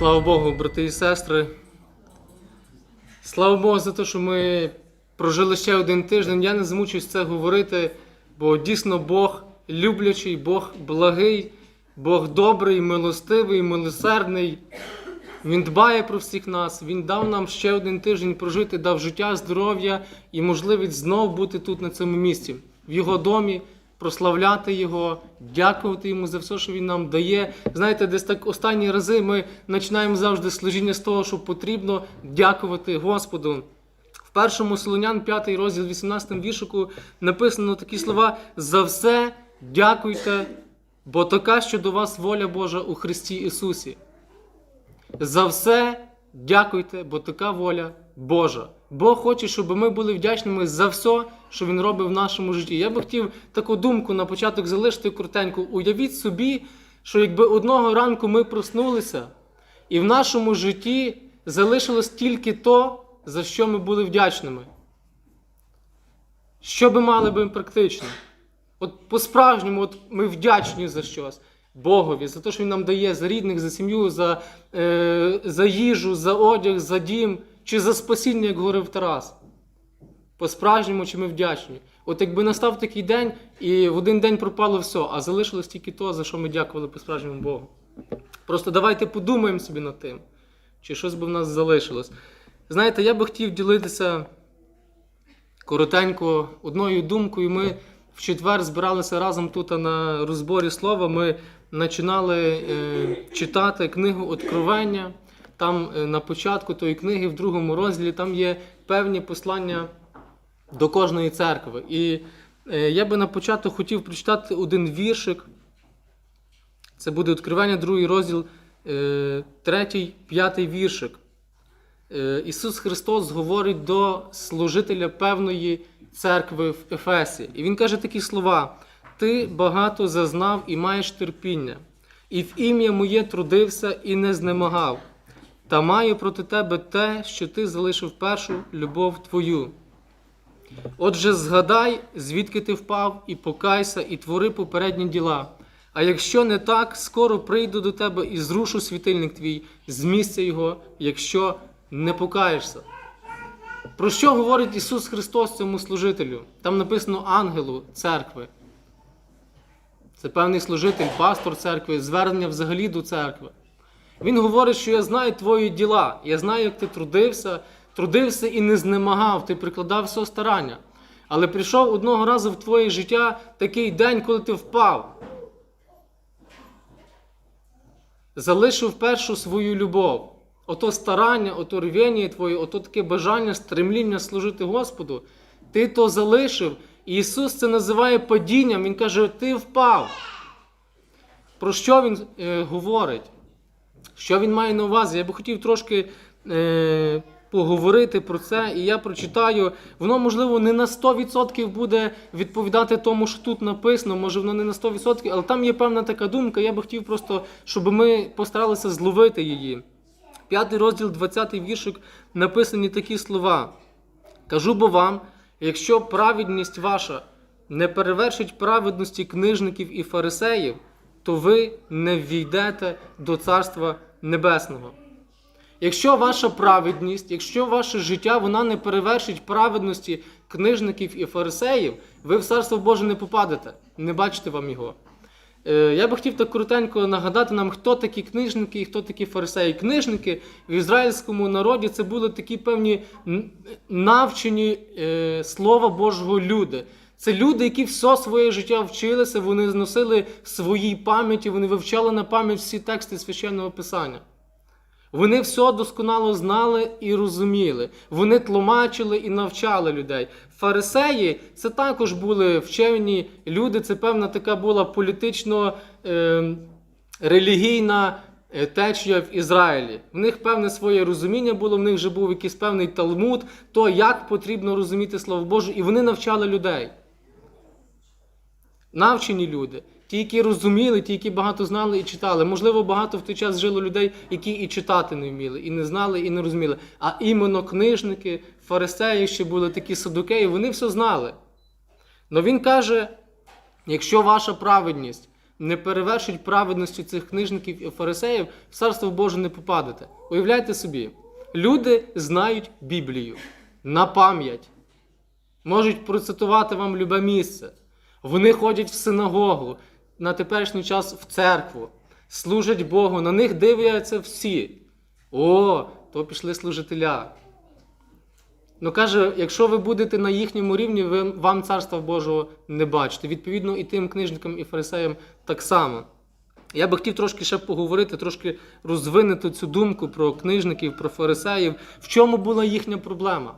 Слава Богу, брати і сестри. Слава Богу за те, що ми прожили ще один тиждень. Я не змучусь це говорити, бо дійсно Бог люблячий, Бог благий, Бог добрий, милостивий, милосердний. Він дбає про всіх нас. Він дав нам ще один тиждень прожити, дав життя, здоров'я і можливість знов бути тут, на цьому місці, в його домі, прославляти його, дякувати йому за все, що він нам дає. Знаєте, десь так останні рази ми починаємо завжди служіння з того, що потрібно дякувати Господу. В першому Солонян, 5 розділ, 18 віршику написано такі слова: за все дякуйте, бо така що до вас воля Божа у Христі Ісусі. За все дякуйте, бо така воля Божа. Бог хоче, щоб ми були вдячними за все, що Він робить в нашому житті. Я би хотів таку думку на початок залишити коротеньку. Уявіть собі, що якби одного ранку ми проснулися, і в нашому житті залишилось тільки то, за що ми були вдячними. Що би мали би практично? От по-справжньому, от ми вдячні за щось. Богові, за те, що він нам дає, за рідних, за сім'ю, за, е, за їжу, за одяг, за дім, чи за спасіння, як говорив Тарас. По-справжньому, чи ми вдячні. От якби настав такий день, і в один день пропало все, а залишилось тільки то, за що ми дякували по-справжньому Богу. Просто давайте подумаємо собі над тим, чи щось би в нас залишилось. Знаєте, я би хотів ділитися коротенько одною думкою. Ми в четвер збиралися разом тут на розборі слова. Ми починали е, читати книгу Откровення. Там е, на початку тої книги, в другому розділі, там є певні послання до кожної церкви. І е, я би на початок хотів прочитати один віршик. Це буде Откровення, другий розділ, е, третій, п'ятий віршик. Ісус Христос говорить до служителя певної церкви в Ефесі. І Він каже такі слова: Ти багато зазнав і маєш терпіння, і в ім'я моє трудився і не знемагав. Та маю проти тебе те, що ти залишив першу любов твою. Отже, згадай, звідки ти впав, і покайся, і твори попередні діла. А якщо не так, скоро прийду до тебе і зрушу світильник твій з місця його, якщо не покаєшся. Про що говорить Ісус Христос цьому служителю? Там написано ангелу церкви. Це певний служитель, пастор церкви, звернення взагалі до церкви. Він говорить, що я знаю твої діла, я знаю, як ти трудився, трудився і не знемагав, ти прикладав все старання. Але прийшов одного разу в твоє життя такий день, коли ти впав. Залишив першу свою любов. Ото старання, ото рвіння твоє, ото таке бажання, стремління служити Господу. Ти то залишив. І Ісус це називає падінням. Він каже, ти впав. Про що Він е, говорить? Що він має на увазі? Я би хотів трошки е, поговорити про це, і я прочитаю. Воно, можливо, не на 100% буде відповідати тому, що тут написано, може воно не на 100%, але там є певна така думка. Я би хотів просто, щоб ми постаралися зловити її. П'ятий розділ, 20-й віршик, написані такі слова. Кажу бо вам, якщо праведність ваша не перевершить праведності книжників і фарисеїв, то ви не ввійдете до Царства Небесного. Якщо ваша праведність, якщо ваше життя вона не перевершить праведності книжників і фарисеїв, ви в Царство Боже не попадете, не бачите вам його. Е, Я би хотів так коротенько нагадати нам, хто такі книжники і хто такі фарисеї. Книжники в ізраїльському народі це були такі певні навчені е, Слова Божого люди. Це люди, які все своє життя вчилися, вони зносили в своїй пам'яті, вони вивчали на пам'ять всі тексти священного писання. Вони все досконало знали і розуміли. Вони тлумачили і навчали людей. Фарисеї це також були вчені люди, це певна така була політично е, е, течія в Ізраїлі. В них певне своє розуміння було, в них вже був якийсь певний талмуд, то як потрібно розуміти Слово Боже, і вони навчали людей. Навчені люди, ті, які розуміли, ті, які багато знали і читали. Можливо, багато в той час жило людей, які і читати не вміли, і не знали, і не розуміли. А іменно книжники, фарисеї, ще були такі садукеї, вони все знали. Но він каже: якщо ваша праведність не перевершить праведністю цих книжників і фарисеїв, в царство Боже не попадете. Уявляйте собі, люди знають Біблію на пам'ять, можуть процитувати вам любе місце. Вони ходять в синагогу, на теперішній час в церкву, служать Богу, на них дивляться всі. О, то пішли служителя. Ну каже, якщо ви будете на їхньому рівні, ви, вам царства Божого не бачите. Відповідно, і тим книжникам і фарисеям так само. Я би хотів трошки ще поговорити, трошки розвинути цю думку про книжників, про фарисеїв. В чому була їхня проблема?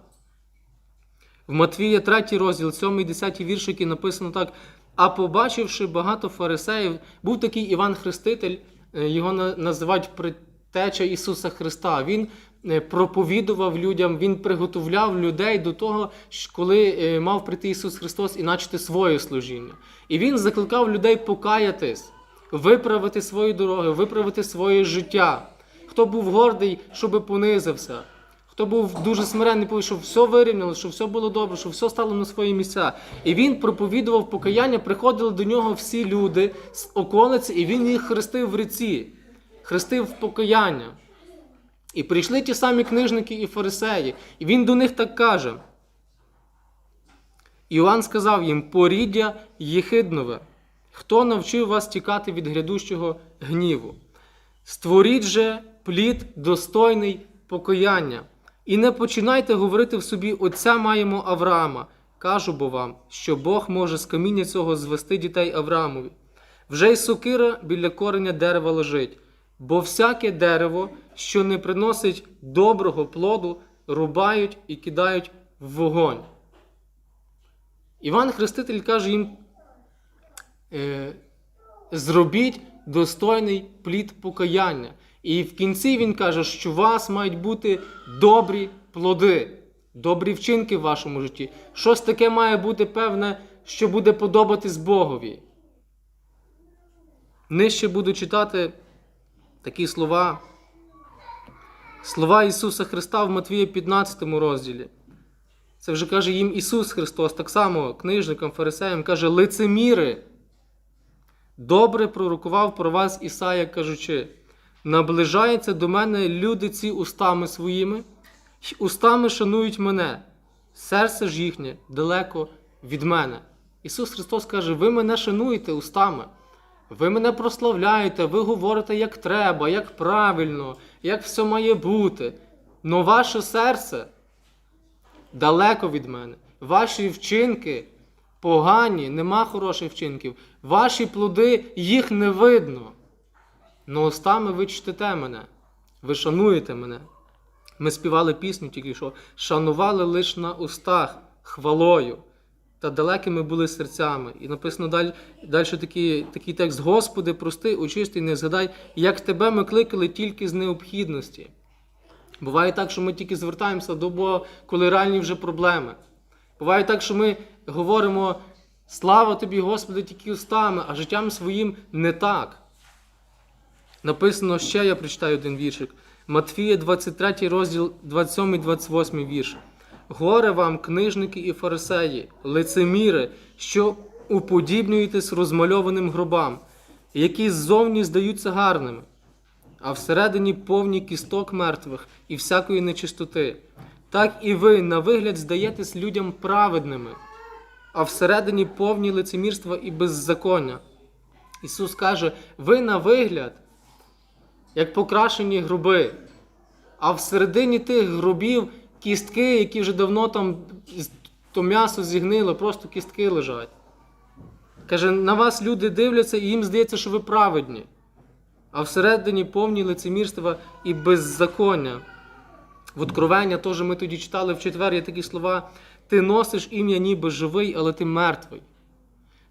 В Матвія 3 розділ, 7 10 віршики написано так: а побачивши багато фарисеїв, був такий Іван Хреститель, е, його називають предтеча Ісуса Христа. Він е, проповідував людям, він приготовляв людей до того, коли е, мав прийти Ісус Христос і начати своє служіння. І він закликав людей покаятись, виправити свої дороги, виправити своє життя. Хто був гордий, щоб понизився. Хто був дуже смиренний, повів, що все вирівняло, що все було добре, що все стало на свої місця. І він проповідував покаяння, приходили до нього всі люди з околиці, і він їх хрестив в ріці, хрестив в покаяння. І прийшли ті самі книжники і фарисеї, і він до них так каже. Іоанн сказав їм: поріддя єхиднове, хто навчив вас тікати від грядущого гніву? Створіть же плід достойний покаяння. І не починайте говорити в собі, отця маємо Авраама. Кажу бо вам, що Бог може з каміння цього звести дітей Авраамові. Вже й сокира біля кореня дерева лежить, бо всяке дерево, що не приносить доброго плоду, рубають і кидають в вогонь. Іван Хреститель каже їм: е, зробіть достойний плід покаяння. І в кінці він каже, що у вас мають бути добрі плоди, добрі вчинки в вашому житті. Щось таке має бути певне, що буде подобатись Богові. Нижче буду читати такі слова. Слова Ісуса Христа в Матвія 15 розділі. Це вже каже їм Ісус Христос, так само книжникам, фарисеям, каже, лицеміри. Добре пророкував про вас Ісая, кажучи, наближаються до мене люди ці устами своїми, устами шанують мене, серце ж їхнє далеко від мене. Ісус Христос каже, ви мене шануєте устами, ви мене прославляєте, ви говорите, як треба, як правильно, як все має бути. Но ваше серце далеко від мене. Ваші вчинки погані, нема хороших вчинків. Ваші плоди їх не видно. Но устами ви чтите мене, ви шануєте мене. Ми співали пісню тільки що, шанували лише на устах хвалою, та далекими були серцями. І написано далі, далі такий, такий текст: Господи, прости, очисти, не згадай, як тебе ми кликали тільки з необхідності. Буває так, що ми тільки звертаємося до Бога, коли реальні вже проблеми. Буває так, що ми говоримо слава тобі, Господи, тільки устами, а життям своїм не так. Написано ще, я прочитаю один віршик. Матфія, 23 розділ, 27-28 вірш. Горе вам, книжники і фарисеї, лицеміри, що уподібнюєтесь розмальованим гробам, які ззовні здаються гарними, а всередині повні кісток мертвих і всякої нечистоти. Так і ви на вигляд здаєтесь людям праведними, а всередині повні лицемірства і беззаконня. Ісус каже: ви на вигляд, як покрашені груби, а всередині тих грубів кістки, які вже давно там то м'ясо зігнило, просто кістки лежать. Каже, на вас люди дивляться, і їм здається, що ви праведні, а всередині повні лицемірства і беззаконня. В Откровення теж ми тоді читали в четвер є такі слова: ти носиш ім'я ніби живий, але ти мертвий.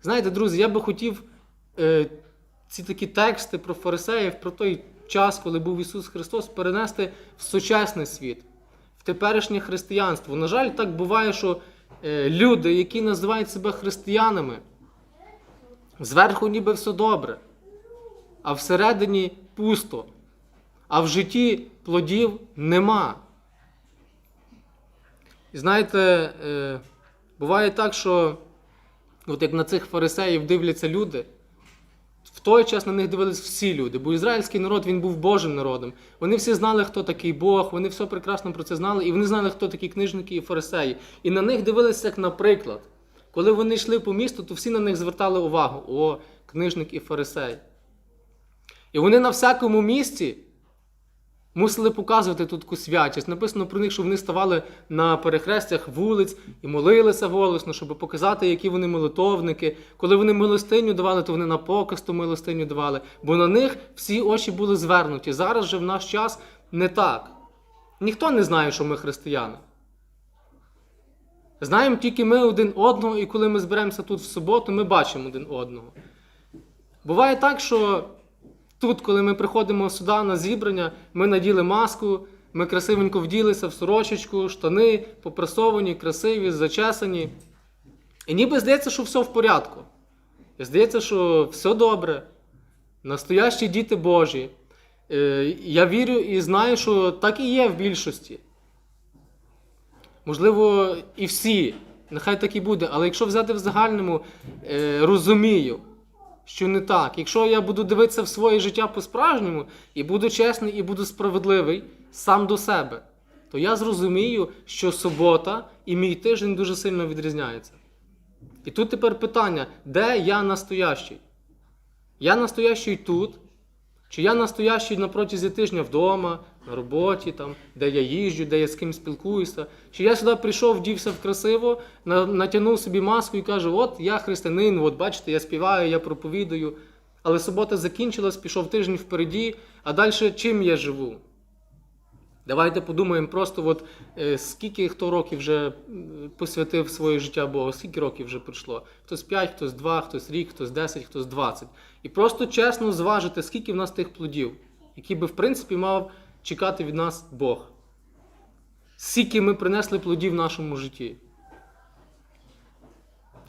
Знаєте, друзі, я би хотів е, ці такі тексти про фарисеїв, про той час, коли був Ісус Христос, перенести в сучасний світ, в теперішнє християнство. На жаль, так буває, що е, люди, які називають себе християнами, зверху ніби все добре, а всередині пусто, а в житті плодів нема. І знаєте, е, буває так, що от як на цих фарисеїв дивляться люди, той час на них дивились всі люди, бо ізраїльський народ він був Божим народом. Вони всі знали, хто такий Бог, вони все прекрасно про це знали, і вони знали, хто такі книжники і фарисеї. І на них дивилися як наприклад. Коли вони йшли по місту, то всі на них звертали увагу: о, книжник і фарисей. І вони на всякому місці мусили показувати тут таку святість. Написано про них, що вони ставали на перехрестях вулиць і молилися голосно, щоб показати, які вони молитовники. Коли вони милостиню давали, то вони на показ милостиню давали. Бо на них всі очі були звернуті. Зараз же в наш час не так. Ніхто не знає, що ми християни. Знаємо тільки ми один одного, і коли ми зберемося тут в суботу, ми бачимо один одного. Буває так, що тут, коли ми приходимо сюди на зібрання, ми наділи маску, ми красивенько вділися в сорочечку, штани попрасовані, красиві, зачесані. І ніби здається, що все в порядку. І здається, що все добре. Настоящі діти Божі. Е, Я вірю і знаю, що так і є в більшості. Можливо, і всі. Нехай так і буде. Але якщо взяти в загальному, е, розумію, що не так. Якщо я буду дивитися в своє життя по-справжньому, і буду чесний, і буду справедливий сам до себе, то я зрозумію, що субота і мій тиждень дуже сильно відрізняються. І тут тепер питання, де я настоящий? Я настоящий тут, чи я настоящий на протязі тижня вдома, на роботі, там, де я їжджу, де я з ким спілкуюся. Чи я сюди прийшов, вдівся в красиво, на- натягнув собі маску і кажу, от я християнин, от бачите, я співаю, я проповідую. Але субота закінчилась, пішов тиждень впереді, а далі чим я живу? Давайте подумаємо просто, от, е, скільки хто років вже посвятив своє життя Богу, скільки років вже пройшло. Хтось 5, хтось 2, хтось рік, хтось 10, хтось 20. І просто чесно зважити, скільки в нас тих плодів, які би, в принципі, мав чекати від нас Бог. Скільки ми принесли плодів в нашому житті.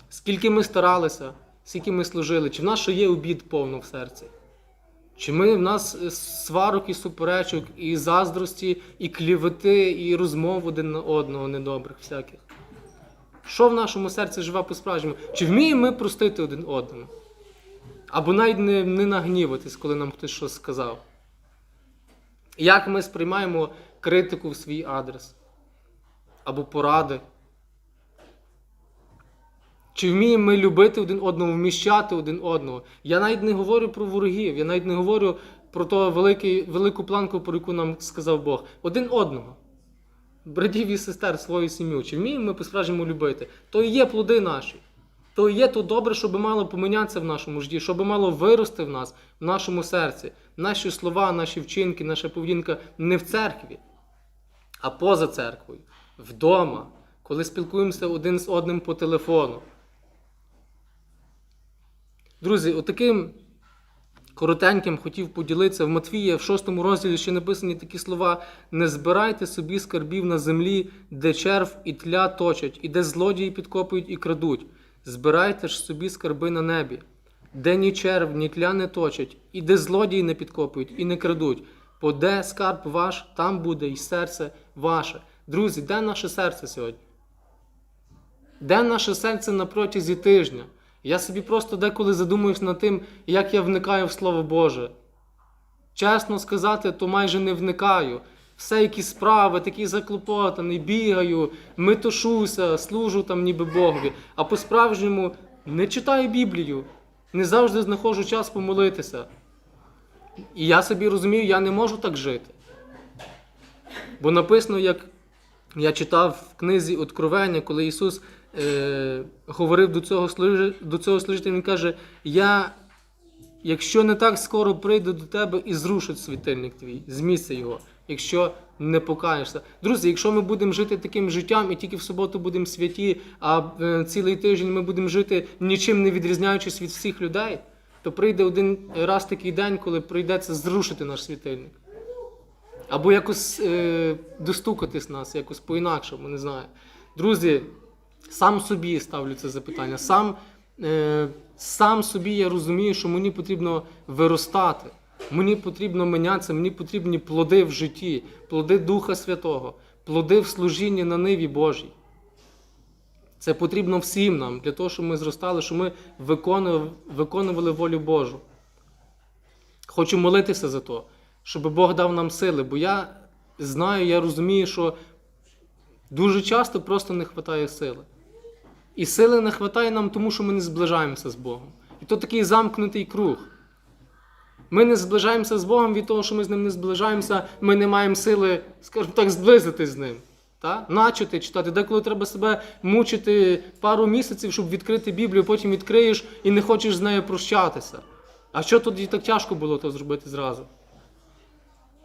Скільки ми старалися, скільки ми служили, чи в нас ще є обід повно в серці? Чи ми в нас е, сварок і суперечок, і заздрості, і клівети, і розмов один на одного недобрих всяких? Що в нашому серці живе по-справжньому? Чи вміємо ми простити один одному? Або навіть не, не нагніватись, коли нам хтось щось сказав? Як ми сприймаємо критику в свій адрес? Або поради? Чи вміємо ми любити один одного, вміщати один одного? Я навіть не говорю про ворогів, я навіть не говорю про ту велику планку, про яку нам сказав Бог. Один одного. Братів і сестер, свою сім'ю. Чи вміємо ми по-справжньому любити? То і є плоди наші. То є то добре, щоб мало помінятися в нашому житті, щоб мало вирости в нас, в нашому серці. Наші слова, наші вчинки, наша поведінка не в церкві, а поза церквою, вдома, коли спілкуємося один з одним по телефону. Друзі, отаким коротеньким хотів поділитися в Матвія в шостому розділі ще написані такі слова: не збирайте собі скарбів на землі, де черв і тля точать, і де злодії підкопують і крадуть. Збирайте ж собі скарби на небі, де ні черв, ні тля не точать, і де злодії не підкопують і не крадуть. Бо де скарб ваш, там буде і серце ваше. Друзі, де наше серце сьогодні? Де наше серце на протязі тижня? Я собі просто деколи задумуюсь над тим, як я вникаю в Слово Боже. Чесно сказати, то майже не вникаю. Все якісь справи, такий заклопотаний, бігаю, метушуся, служу там ніби Богові, а по-справжньому не читаю Біблію, не завжди знаходжу час помолитися. І я собі розумію, я не можу так жити. Бо написано, як я читав в книзі Откровення, коли Ісус е, говорив до цього, до цього служителя, Він каже: Я, якщо не так скоро прийду до тебе і зрушу світильник твій, з місця його, якщо не покаєшся. Друзі, якщо ми будемо жити таким життям і тільки в суботу будемо святі, а е, цілий тиждень ми будемо жити нічим не відрізняючись від всіх людей, то прийде один раз такий день, коли прийдеться зрушити наш світильник. Або якось е, достукатись нас, якось по-інакшому, не знаю. Друзі, сам собі ставлю це запитання. Сам, е, сам собі я розумію, що мені потрібно виростати. Мені потрібно мінятися, мені потрібні плоди в житті, плоди Духа Святого, плоди в служінні на ниві Божій. Це потрібно всім нам, для того, щоб ми зростали, щоб ми виконували, волю Божу. Хочу молитися за то, щоб Бог дав нам сили, бо я знаю, я розумію, що дуже часто просто не вистачає сили. І сили не вистачає нам, тому що ми не зближаємося з Богом. І то такий замкнутий круг. Ми не зближаємося з Богом від того, що ми з ним не зближаємося, ми не маємо сили, скажімо так, зблизитись з ним. Та? Начати читати. Деколи треба себе мучити пару місяців, щоб відкрити Біблію, потім відкриєш і не хочеш з нею прощатися. А що тоді так тяжко було то зробити зразу?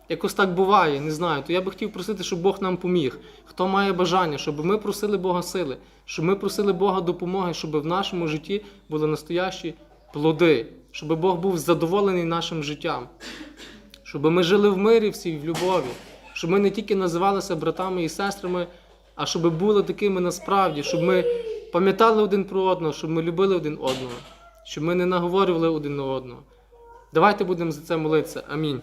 Якось так буває, не знаю. То я би хотів просити, щоб Бог нам поміг. Хто має бажання, щоб ми просили Бога сили, щоб ми просили Бога допомоги, щоб в нашому житті були настоящі плоди, щоб Бог був задоволений нашим життям, щоб ми жили в мирі всі, в любові, щоб ми не тільки називалися братами і сестрами, а щоб були такими насправді, щоб ми пам'ятали один про одного, щоб ми любили один одного, щоб ми не наговорювали один на одного. Давайте будемо за це молитися. Амінь.